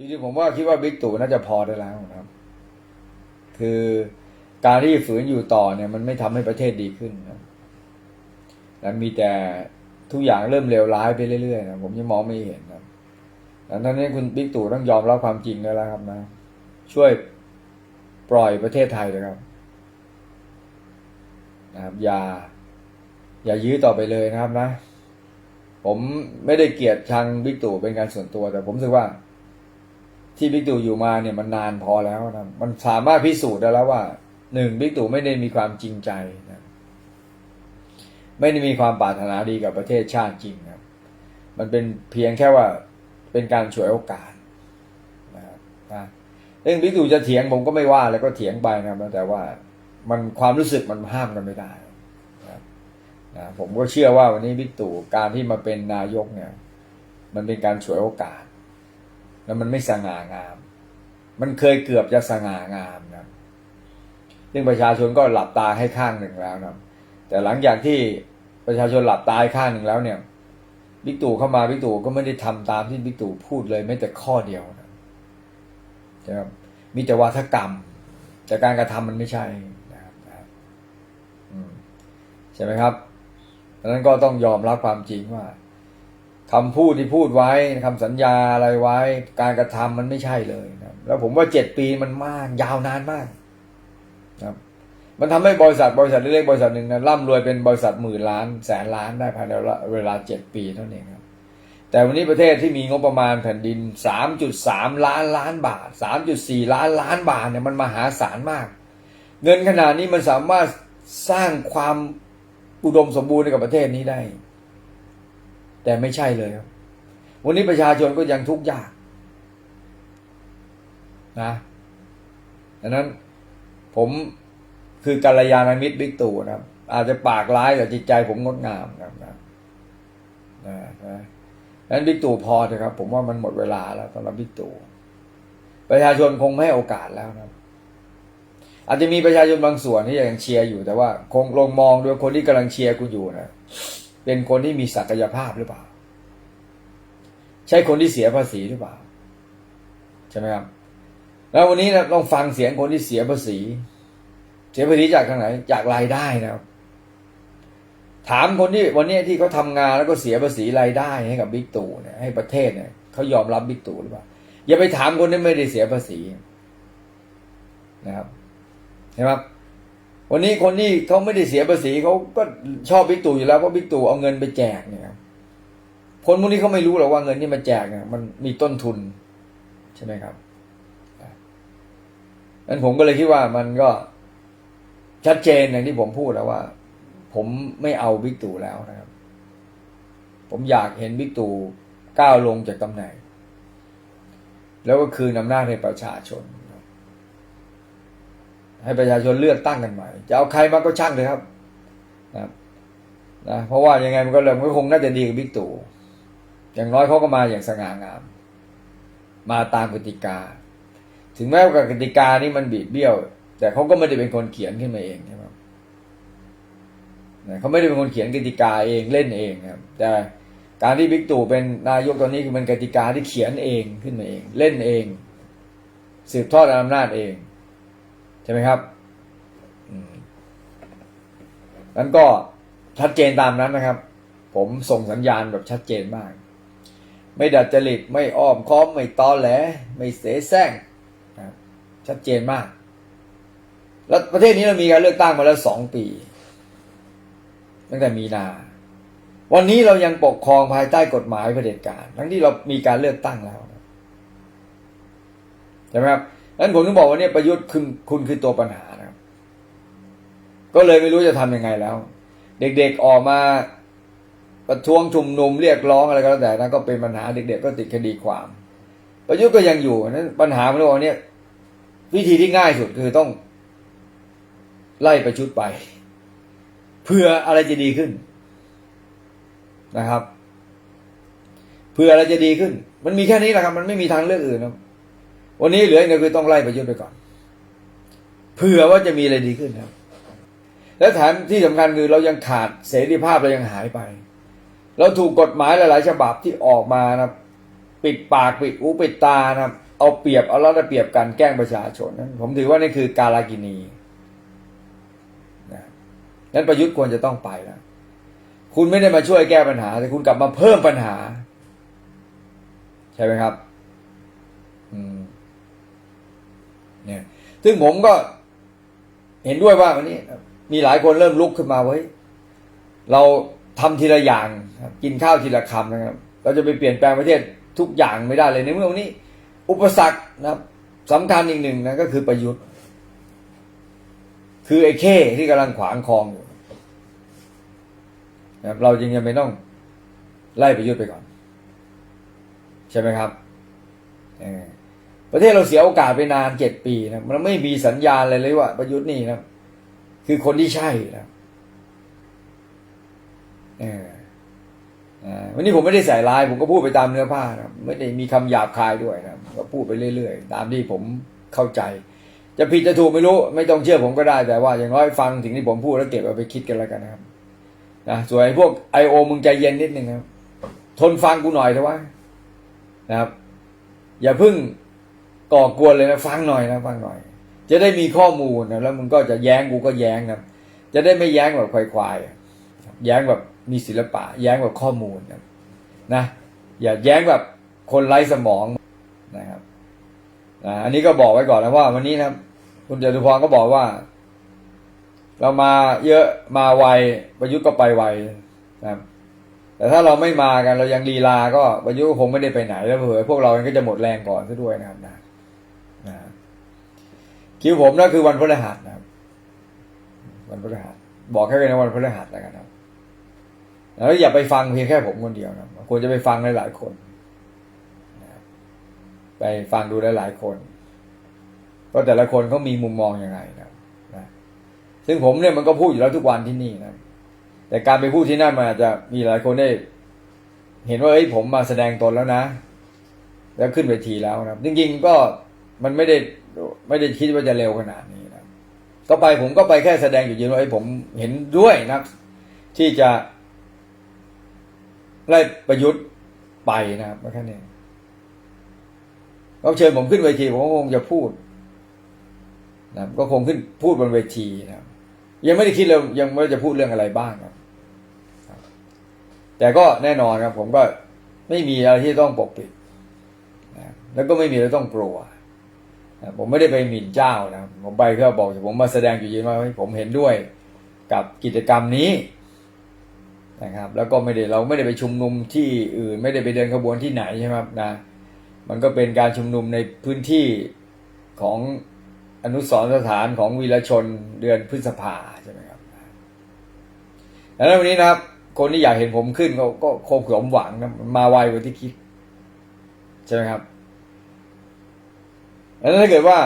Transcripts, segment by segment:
จริงๆผมว่าคิดว่าบิ๊กตู่น่าจะพอได้แล้วนะครับ คือการที่ฝืนอยู่ต่อเนี่ย มันไม่ทำให้ประเทศดีขึ้นนะและมีแต่ทุกอย่างเริ่มเลวร้ายไปเรื่อยๆนะผมยังมองไม่เห็นนะดังนั้นนี่คุณบิ๊กตู่ต้องยอมรับความจริงได้แล้วครับนะ ช่วยปล่อยประเทศไทยเลยครับนะครับ อย่า อย่ายื้อต่อไปเลยนะครับนะ ผมไม่ได้เกลียดชังบิ๊กตู่เป็นการส่วนตัว แต่ผมรู้สึกว่า ที่บิ๊กตู่อยู่มาเนี่ยมันนานพอแล้วนะมันสามารถพิสูจน์ได้แล้วว่าหนึ่งบิ๊กตู่ไม่ได้มีความจริงใจนะไม่ได้มีความปรารถนาดีกับประเทศชาติจริงนะครับ มันเป็นเพียงแค่ว่าเป็นการฉวยโอกาสนะครับนะเรื่องบิ๊กตู่จะเถียงผมก็ไม่ว่าแล้วก็เถียงไปนะครับแต่ว่ามันความรู้สึกมันห้ามกันไม่ได้นะนะผมก็เชื่อว่าวันนี้บิ๊กตู่การที่มาเป็นนายกเนี่ย มันเป็นการฉวยโอกาส แล้วมันไม่สง่างาม มันเคยเกือบจะสง่างามนะซึ่งประชาชนก็หลับตาให้ข้างหนึ่งแล้วนะแต่หลังจากที่ประชาชนหลับตาข้างหนึ่งแล้วเนี่ยบิ๊กตู่เข้ามาบิ๊กตู่ก็ไม่ได้ทำตามที่บิ๊กตู่พูดเลยแม้แต่ข้อเดียวนะครับมีแต่วาทกรรม แต่การกระทำมันไม่ใช่นะครับใช่ไหมครับดังนั้นก็ต้องยอมรับความจริงว่า คำพูดที่พูดไว้คำสัญญาอะไรไว้ การกระทำมันไม่ใช่เลยนะครับแล้วผมว่าเจ็ดปีมันมากยาวนานมากนะครับมันทำให้บริษัทบริษัทเล็กๆบริษัทหนึ่งนะร่ำรวยเป็นบริษัทหมื่นล้าน แสนล้านได้ภายในเวลาเจ็ดปีเท่านั้นเองครับแต่วันนี้ประเทศที่มีงบประมาณแผ่นดิน 3.3 ล้านล้านบาท 3.4 ล้านล้านบาทเนี่ยมันมหาศาลมาก เงินขนาดนี้มันสามารถสร้างความอุดมสมบูรณ์ให้กับประเทศนี้ได้ แต่ไม่ใช่เลยครับ วันนี้ประชาชนก็ยังทุกข์ยากนะดังนั้นผมคือกัลยาณมิตรบิ๊กตู่นะครับ อาจจะปากร้ายแต่จิตใจผมงดงามนะครับนะนะนั้นบิ๊กตู่พอเถอะครับ ผมว่ามันหมดเวลาแล้วสำหรับบิ๊กตู่ประชาชนคงไม่ให้โอกาสแล้วนะครับอาจจะมีประชาชนบางส่วนที่ยังเชียร์อยู่แต่ว่า คงลงมองดูคนที่กำลังเชียร์กูอยู่นะ เป็นคนที่มีศักยภาพหรือเปล่า ใช่คนที่เสียภาษีหรือเปล่า ใช่ไหมครับ แล้ววันนี้นะลองฟังเสียงคนที่เสียภาษี เสียภาษีจากทางไหน จากรายได้นะครับ ถามคนที่วันนี้ที่เขาทำงานแล้วก็เสียภาษีรายได้ให้กับบิ๊กตู่เนี่ยให้ประเทศเนี่ยเขายอมรับบิ๊กตู่หรือเปล่า อย่าไปถามคนที่ไม่ได้เสียภาษีนะครับเห็นไหมครับ วันนี้คนที่เขาไม่ได้เสียภาษีเขาก็ชอบบิ๊กตู่อยู่แล้วเพราะบิ๊กตู่เอาเงินไปแจกเนี่ยครับคนพวกนี้เขาไม่รู้หรอกว่าเงินที่มาแจกเนี่ยมันมีต้นทุน ใช่ไหมครับนั้นผมก็เลยคิดว่ามันก็ชัดเจนอย่างที่ผมพูดแล้วว่า ผมไม่เอาบิ๊กตู่แล้วนะครับ ผมอยากเห็นบิ๊กตู่ก้าวลงจากตำแหน่งแล้วก็คืนอำนาจให้ประชาชน ให้ประชาชนเลือกตั้งกันใหม่ จะเอาใครมาก็ช่างเลยครับนะนะเพราะว่ายังไงมันก็เลยมันก็คงน่าจะดีกับบิ๊กตู่อย่างน้อยเขาก็มาอย่างสง่างาม มาตามกติกา ถึงแม้ว่ากติกานี่มันบีบเบี้ยว แต่เขาก็ไม่ได้เป็นคนเขียนขึ้นมาเองใช่ไหมเขาไม่ได้เป็นคนเขียนกติกาเองเล่นเองครับ แต่การที่บิ๊กตู่เป็นนายกตอนนี้คือมันกติกาที่เขียนเองขึ้นมาเอง เล่นเอง สืบทอดอำนาจเอง ช่ไหมครับนั้นก็ชัดเจนตามนั้นนะครับ ผมส่งสัญญาณแบบชัดเจนมาก ไม่ดัดจริตไม่อ้อมค้อมไม่ตอแหล ไม่เสแสร้งชัดเจนมาก แล้วประเทศนี้เรามีการเลือกตั้งมาแล้วสองปี ตั้งแต่มีนา วันนี้เรายังปกครองภายใต้กฎหมายเผด็จการ ทั้งที่เรามีการเลือกตั้งแล้วใช่ไหมครับ นั้นผมถึงบอกว่าเนี่ยประยุทธ์คือคุณคือตัวปัญหานะครับ ก็เลยไม่รู้จะทำยังไงแล้ว เด็กๆออกมาประท้วงชุมนุมเรียกร้องอะไรก็แล้วแต่นั้นก็เป็นปัญหาเด็กๆก็ติดคดีความ ประยุทธ์ก็ยังอยู่นั้นปัญหามันว่าเนี่ยวิธีที่ง่ายสุดคือต้อง ไล่ประชุดไปเพื่ออะไรจะดีขึ้นนะครับเพื่ออะไรจะดีขึ้น มันมีแค่นี้แหละครับ มันไม่มีทางเลือกอื่นครับ วันนี้เหลืออย่างเดียวคือต้องไล่ประยุทธ์ไปก่อน เผื่อว่าจะมีอะไรดีขึ้นครับและแถมที่สำคัญคือเรายังขาดเสรีภาพเรายังหายไป เราถูกกฎหมายหลาย ๆ ฉบับที่ออกมานะปิดปากปิดหูปิดตานะเอาเปรียบเอารัดเอาเปรียบกันแกล้งประชาชนนั้นผมถือว่านี่คือการากินีนะนั้นประยุทธ์ควรจะต้องไปแล้วคุณไม่ได้มาช่วยแก้ปัญหา แต่คุณกลับมาเพิ่มปัญหา ใช่ไหมครับ อืม เนี่ยซึ่งผมก็เห็นด้วยว่าวันนี้ มีหลายคนเริ่มลุกขึ้นมาเว้ เราทำทีละอย่างกินข้าวทีละคำนะครับ เราจะไปเปลี่ยนแปลงประเทศทุกอย่างไม่ได้เลยในเมื่อวันนี้ อุปสรรคนะครับสำคัญอีกหนึ่งนะก็คือประยุทธ์ คือไอ้เข้ที่กำลังขวางคลองอยู่นะเราจึงยังไม่ต้องไล่ประยุทธ์ไปก่อน ใช่ไหมครับเออ ประเทศเราเสียโอกาสไปนานเจ็ดปีนะมันไม่มีสัญญาณอะไรเลยว่าประยุทธ์นี่นะคือคนที่ใช่นะเอออ่าวันนี้ผมไม่ได้ใส่ร้าย ผมก็พูดไปตามเนื้อผ้านะไม่ได้มีคำหยาบคายด้วยนะก็พูดไปเรื่อยๆ ตามที่ผมเข้าใจ จะผิดจะถูกไม่รู้ ไม่ต้องเชื่อผมก็ได้แต่ว่าอย่างน้อยฟังสิ่งที่ผมพูดแล้วเก็บเอาไปคิดกันแล้วกันนะครับนะส่วนไอ้พวกไอโอมึงใจเย็นนิดนึงครับทนฟังกูหน่อยเถอะวะนะครับ อย่าเพึ่ง ก่อกวนเลยนะฟังหน่อยนะฟังหน่อย จะได้มีข้อมูลนะแล้วมึงก็จะแย้งกูก็แย้งนะจะได้ไม่แย้งแบบควายๆแย้งแบบมีศิลปะ แย้งแบบข้อมูลนะนะอย่าแย้งแบบคนไร้สมองนะครับนะอันนี้ก็บอกไว้ก่อนนะว่า วันนี้นะคุณจตุพรก็บอกว่า เรามาเยอะมาไวประยุทธ์ก็ไปไวนะแต่ถ้าเราไม่มากันเรายังลีลาก็ประยุทธ์ก็คงไม่ได้ไปไหนแล้วเผื่อพวกเราเองก็จะหมดแรงก่อนซะด้วยนะครับนะ นะคิวผมนั่นคือวันพฤหัสนะครับ วันพฤหัส บอกแค่เป็นวันพฤหัสแล้วกันครับ แล้วอย่าไปฟังเพียงแค่ผมคนเดียวนะควรจะไปฟังหลายๆคนนะคไปฟังดูหลายๆคนเพราะแต่ละคนเขามีมุมมองอยังไงนะครับนะซึ่งผมเนี่ยมันก็พูดอยู่แล้วทุกวันที่นี่นะแต่การไปพูดที่นั่นมันอาจจะมีหลายคนได้ เห็นว่าเอ้ยผมมาแสดงตนแล้วนะ แล้วขึ้นเวทีแล้วนะจริงๆก็ มันไม่ได้ไม่ได้คิดว่าจะเร็วขนาดนี้นะก็ไปผมก็ไปแค่แสดงอยู่ยืนว่าไอ้ผมเห็นด้วยนะที่จะไล่ประยุทธ์ไปนะครับแค่นี้เขาเชิญผมขึ้นเวทีผมก็คงจะพูดนะก็คงขึ้นพูดบนเวทีนะยังไม่ได้คิดเลยยังไม่ได้จะพูดเรื่องอะไรบ้างครับ แต่ก็แน่นอนครับ ผมก็ไม่มีอะไรที่ต้องปกปิดนะแล้วก็ไม่มีอะไรต้องกลัวนะ ผมไม่ได้ไปหมิ่นเจ้านะผมไปเพื่อบอกผมมาแสดงจุดยืนว่าผมเห็นด้วยกับกิจกรรมนี้นะครับ แล้วก็ไม่ได้เราไม่ได้ไปชุมนุมที่อื่น ไม่ได้ไปเดินขบวนที่ไหนใช่ไหมครับนะมันก็เป็นการชุมนุมในพื้นที่ของอนุสรสถานของวีรชนเดือนพฤษภาใช่ไหมครับดังนั้นวันนี้นะครับ คนที่อยากเห็นผมขึ้นก็ก็คงสมหวังนะมันมาไวกว่าที่คิดใช่ไหมครับ ดังนั้นถ้าเกิดว่า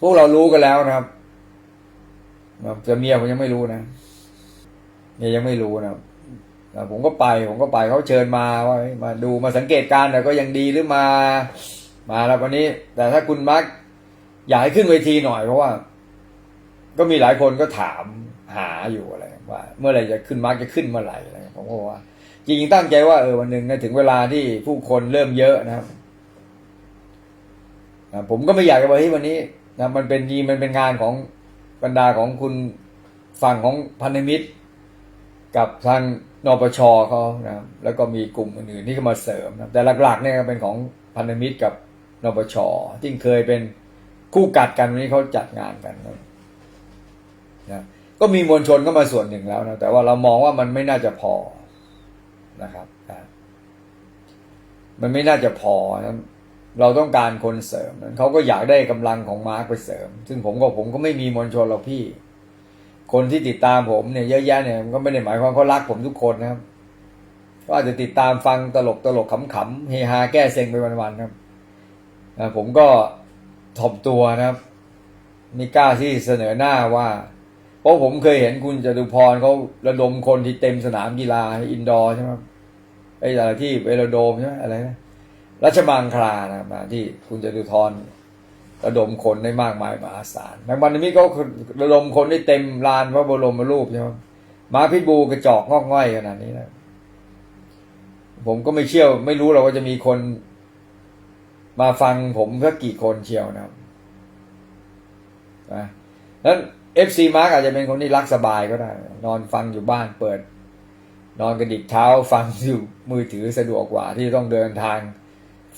พวกเรารู้กันแล้วนะครับจะเมียผมยังไม่รู้นะเมียยังไม่รู้นะครับผมก็ไป ผมก็ไปเขาเชิญมาว่ามาดูมาสังเกตการณ์แต่ก็ยังดีหรือมา มาแล้ววันนี้ แต่ถ้าคุณมักอยากให้ขึ้นเวทีหน่อยเพราะว่า ก็มีหลายคนก็ถามหาอยู่อะไรว่า เมื่อไหร่จะขึ้นมักจะขึ้นเมื่อไหร่อะไรผมก็ว่า จริงๆตั้งใจว่าเออวันหนึ่งถึงเวลาที่ผู้คนเริ่มเยอะนะครับ ผมก็ไม่อยากจะบอกให้ยวันนี้นะมันเป็นยีมันเป็นงานของบรรดาของคุณฝั่งของพันธมิตร กับทางนปชเขานะครับแล้วก็มีกลุ่มอื่นๆที่เข้ามาเสริมนะแต่หลักๆเนี่ยเป็นของพันธมิตรกับนปชที่เคยเป็นคู่กัดกันวันนี้เขาจัดงานกันนะนะก็มีมวลชนเข้ามาส่วนหนึ่งแล้วนะแต่ว่าเรามองว่ามันไม่น่าจะพอนะครับนะมันไม่น่าจะพอนะ เราต้องการคนเสริมนะเขาก็อยากได้กำลังของมาร์กไปเสริม ซึ่งผมก็ผมก็ไม่มีมวลชนหรอกพี่ คนที่ติดตามผมเนี่ยเยอะแยะเนี่ยมันก็ไม่ได้หมายความเขารักผมทุกคนนะครับ ก็อาจจะติดตามฟังตลกตลกขำๆเฮฮาแก้เซ็งไปวันๆครับผมก็ถ่อมตัวนะครับไม่กล้าที่เสนอหน้าว่า เพราะผมเคยเห็นคุณจตุพรเขาระดมคนที่เต็มสนามกีฬาอินดอร์ใช่ไหมไอ้อะไรที่เวโรโดมใช่ไหมอะไรนะ รัชมังคลานะครับที่คุณจตุพรระดมคนได้มากมายมหาศาลในวันนี้เขาระดมคนได้เต็มลานพระบรมรูปใช่ไหมมาพิบูกระจอกงอกง่อยขนาดนี้นะผมก็ไม่เชื่อไม่รู้หรอกว่าจะมีคน มาฟังผมก็กี่คนเชียวนะครับนะนั้นเอฟซีมาร์กอาจจะเป็นคนที่รักสบายก็ได้ นอนฟังอยู่บ้านเปิด นอนกระดิกเท้าฟังอยู่มือถือสะดวกกว่าที่ต้องเดินทาง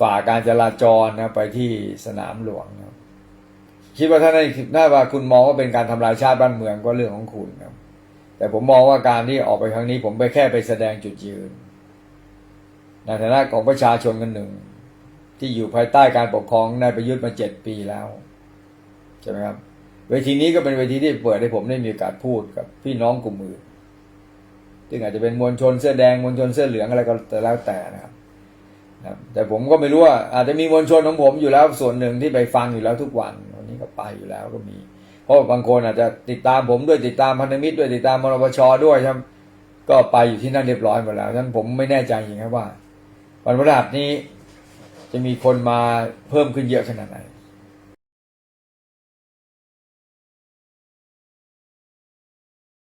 ฝ่าการจราจรนะไปที่สนามหลวงนะครับคิดว่าถ้าในถ้าว่าคุณมองว่าเป็นการทำลายชาติบ้านเมืองก็เรื่องของคุณครับ แต่ผมมองว่าการที่ออกไปครั้งนี้ผมไปแค่ไปแสดงจุดยืนในฐานะของประชาชนกันหนึ่ง ที่อยู่ภายใต้การปกครองนายประยุทธ์มาเจ็ดปีแล้วใช่ไหมครับเวทีนี้ก็เป็นเวทีที่เปิดให้ผมได้มีโอกาสพูดกับพี่น้องกลุ่มอื่นซึ่งอาจจะเป็นมวลชนเสื้อแดงมวลชนเสื้อเหลืองอะไรก็แต่แล้วแต่นะครับ แต่ผมก็ไม่รู้ว่าอาจจะมีมวลชนของผมอยู่แล้วส่วนหนึ่งที่ไปฟังอยู่แล้วทุกวันวันนี้ก็ไปอยู่แล้วก็มี เพราะบางคนอาจจะติดตามผมด้วยติดตามพันธมิตรด้วยติดตามมรปชด้วยครับก็ไปอยู่ที่นั่นเรียบร้อยหมดแล้วฉะนั้นผมไม่แน่ใจจริงครับว่า วันพฤหัสนี้จะมีคนมาเพิ่มขึ้นเยอะขนาดไหน